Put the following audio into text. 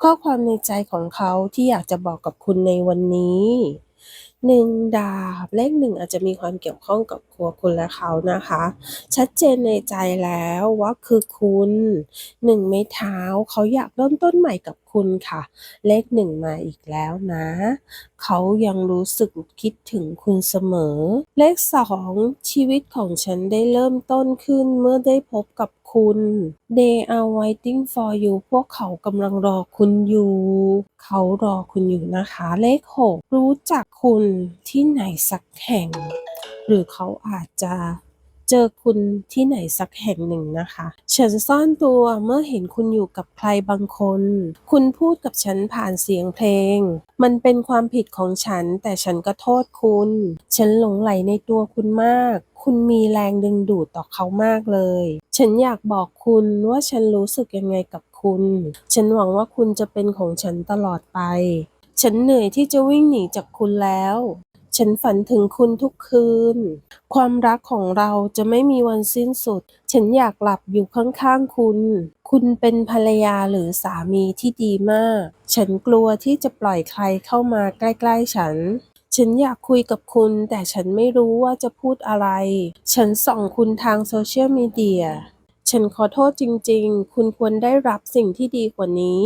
ข้อความในใจของเขาที่อยากจะบอกกับคุณในวันนี้ หนึ่งดาบเลขหนึ่งอาจจะมีความเกี่ยวข้องกับครัวคุณและเขานะคะ ชัดเจนในใจแล้วว่าคือคุณหนึ่งไม้เท้าเขาอยากเริ่มต้นใหม่กับคุณค่ะ เลขหนึ่งมาอีกแล้วนะ เขายังรู้สึกคิดถึงคุณเสมอ เลขสองชีวิตของฉันได้เริ่มต้นขึ้นเมื่อได้พบกับคุณ They are waiting for you พวกเขากำลังรอคุณอยู่ เขารอคุณอยู่นะคะ เลขหกรู้จักคุณที่ไหนสักแห่ง หรือเขาอาจจะเจอคุณที่ไหนสักแห่งหนึ่งนะคะ ฉันซ่อนตัวเมื่อเห็นคุณอยู่กับใครบางคน คุณพูดกับฉันผ่านเสียงเพลง มันเป็นความผิดของฉัน แต่ฉันก็โทษคุณ ฉันหลงไหลในตัวคุณมาก คุณมีแรงดึงดูดต่อเขามากเลย ฉันอยากบอกคุณว่าฉันรู้สึกยังไงกับคุณ ฉันหวังว่าคุณจะเป็นของฉันตลอดไป ฉันเหนื่อยที่จะวิ่งหนีจากคุณแล้ว ฉันฝันถึงคุณทุกคืน ความรักของเราจะไม่มีวันสิ้นสุด ฉันอยากหลับอยู่ข้างๆคุณ คุณเป็นภรรยาหรือสามีที่ดีมาก ฉันกลัวที่จะปล่อยใครเข้ามาใกล้ๆฉันฉันอยากคุยกับคุณแต่ฉันไม่รู้ว่าจะพูดอะไร ฉันส่องคุณทางโซเชียลมีเดีย ฉันขอโทษจริงๆ คุณควรได้รับสิ่งที่ดีกว่านี้